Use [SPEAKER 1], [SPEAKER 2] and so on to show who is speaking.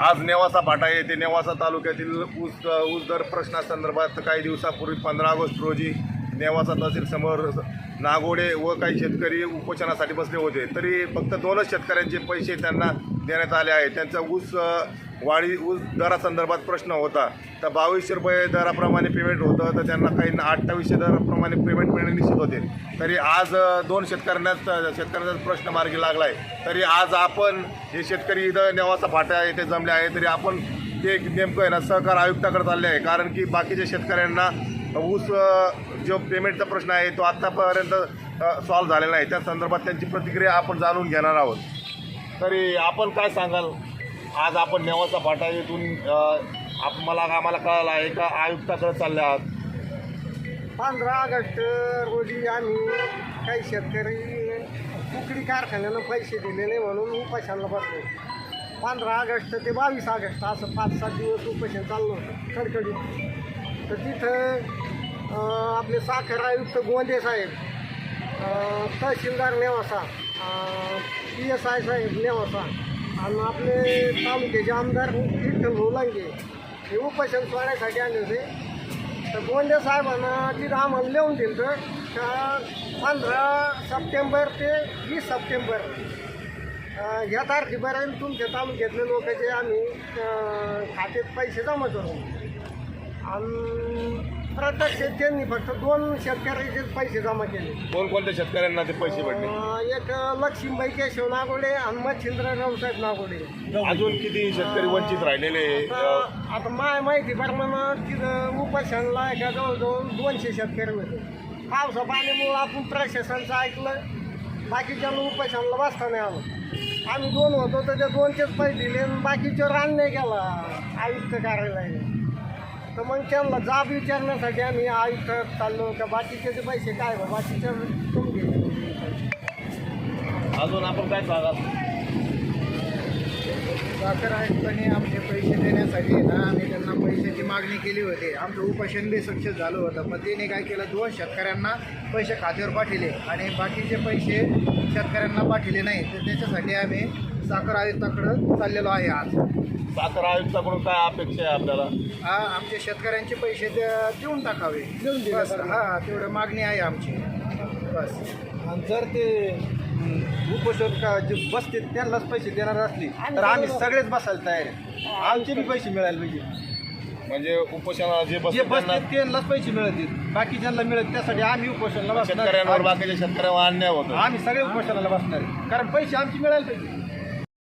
[SPEAKER 1] आज नेवासा फाटा येथे नेवासा तालुक्यातील ऊस ऊस दर प्रश्नासंदर्भात काही दिवसापूर्वी पंधरा ऑगस्ट रोजी नेवासा तहसीलसमोर नागोडे व काही शेतकरी उपोषणासाठी बसले होते. तरी फक्त दोनच शेतकऱ्यांचे पैसे त्यांना देण्यात आले आहे. त्यांचा ऊस वाढी ऊस दरासंदर्भात प्रश्न होता. तर बावीसशे रुपये दराप्रमाणे पेमेंट होतं तर त्यांना काही अठ्ठावीसशे दराप्रमाणे पेमेंट मिळणे निश्चित होते. तरी आज दोन शेतकऱ्यांनाच शेतकऱ्यांचा प्रश्न मार्गी लागला आहे तरी आज आपण हे शेतकरी इथं नेवासा फाट्या येथे जमले आहे तरी आपण ते नेमकं आहे ना सहकार आयुक्ताकडे चालले आहे. कारण की बाकीच्या शेतकऱ्यांना ऊस जो पेमेंटचा प्रश्न आहे तो आत्तापर्यंत सॉल्व्ह झालेला नाही. त्या संदर्भात त्यांची प्रतिक्रिया आपण जाणून घेणार आहोत. तरी आपण काय सांगाल? आज आपण नेवाचा फाटा येथून आप मला आम्हाला कळालं आहे का आयुक्ताकडे चालले आहात?
[SPEAKER 2] पंधरा ऑगस्ट रोजी आम्ही काही शेतकरी कुकडी कारखान्यानं पैसे दिले नाही म्हणून उपाशाला बसलो. पंधरा ऑगस्ट ते बावीस ऑगस्ट असं पाच सात दिवस उपाशन चाललं होतं कडकडीत तर तिथं आपले साखर आयुक्त गोंदे साहेब तहसीलदार नेवासा पी एस आय साहेब नेवासा. आणि आपले तालुक्याचे आमदार विठ्ठल होलांगे हे उपोषण सोडायसाठी आले होते. तर गोंदे साहेबांना तिथं आम्हाला लिहून दिलं होतं का पंधरा सप्टेंबर ते वीस सप्टेंबर ह्या तारखेपर्यंत तुमच्या तालुक्यातले लोकांचे आम्ही खात्यात पैसे जमा करू. आणि प्रत्यक्ष त्यांनी फक्त दोन शेतकऱ्याचे पैसे जमा केले.
[SPEAKER 1] कोणकोणत्या शेतकऱ्यांना ते पैसे भेटले?
[SPEAKER 2] अं, एक लक्ष्मीबाई केशव नागोडे आणि मच्छिंद्र रावसाहेब नागोडे.
[SPEAKER 1] अजून किती शेतकरी वंचित राहिलेले अ,
[SPEAKER 2] आता आता माय माहिती प्रमाणे तिथं उपासनाला एका जवळजवळ दोनशे शेतकरी होते. पावसा पाण्यामुळं आपण प्रशासनाचं ऐकलं बाकीच्या उपासनाला बसता नाही आलं. आम्ही दोन होतो तर त्या दोनचेच पैसे दिले आणि बाकीचे रान नाही केला आयुक्त कार्यालयाने. तर मग त्यांना जाब विचारण्यासाठी आम्ही आयुक्त चाललो का? बाकीचे ते पैसे काय बा? बाकीचे तुम्ही घे.
[SPEAKER 1] अजून आपण काय सांगाल?
[SPEAKER 3] साखर आयुक्तांनी आमचे पैसे देण्यासाठी ना आम्ही त्यांना पैशाची मागणी केली होती. आमचं उपोषण बी सक्सेस झालं होतं. मग त्याने काय केलं? दोन शेतकऱ्यांना पैसे खात्यावर पाठवले. आणि बाकीचे पैसे शेतकऱ्यांना पाठवले नाही. तर त्याच्यासाठी आम्ही साखर आयुक्ताकडं चाललेलो आहे आज.
[SPEAKER 1] साखर आयुक्ताकडून काय अपेक्षा आहे आपल्याला?
[SPEAKER 3] हा आमचे शेतकऱ्यांचे पैसे दे- देऊन टाकावे.
[SPEAKER 2] देऊन दिले
[SPEAKER 3] बस. हा तेवढं मागणी आहे आमची. बस.
[SPEAKER 4] आणि जर ते हं, उपोषण का जे बसते त्यांनाच पैसे देणार असले तर आम्ही सगळेच बसायला तयार आहे. आमचे बी पैसे मिळायला पाहिजे.
[SPEAKER 1] म्हणजे उपोषणाला जे
[SPEAKER 4] जे
[SPEAKER 1] बसतात
[SPEAKER 4] बसते
[SPEAKER 1] त्यांना
[SPEAKER 4] त्यांनाच पैसे मिळतील. बाकीच्यांना मिळत त्यासाठी आम्ही उपोषणाला बसणार.
[SPEAKER 1] शेतकऱ्यांवर. बाकीच्या शेतकऱ्यांवर अन्याय होतो
[SPEAKER 4] आम्ही सगळे उपोषणाला बसणार आहे. कारण पैसे आमचे मिळायला पाहिजे.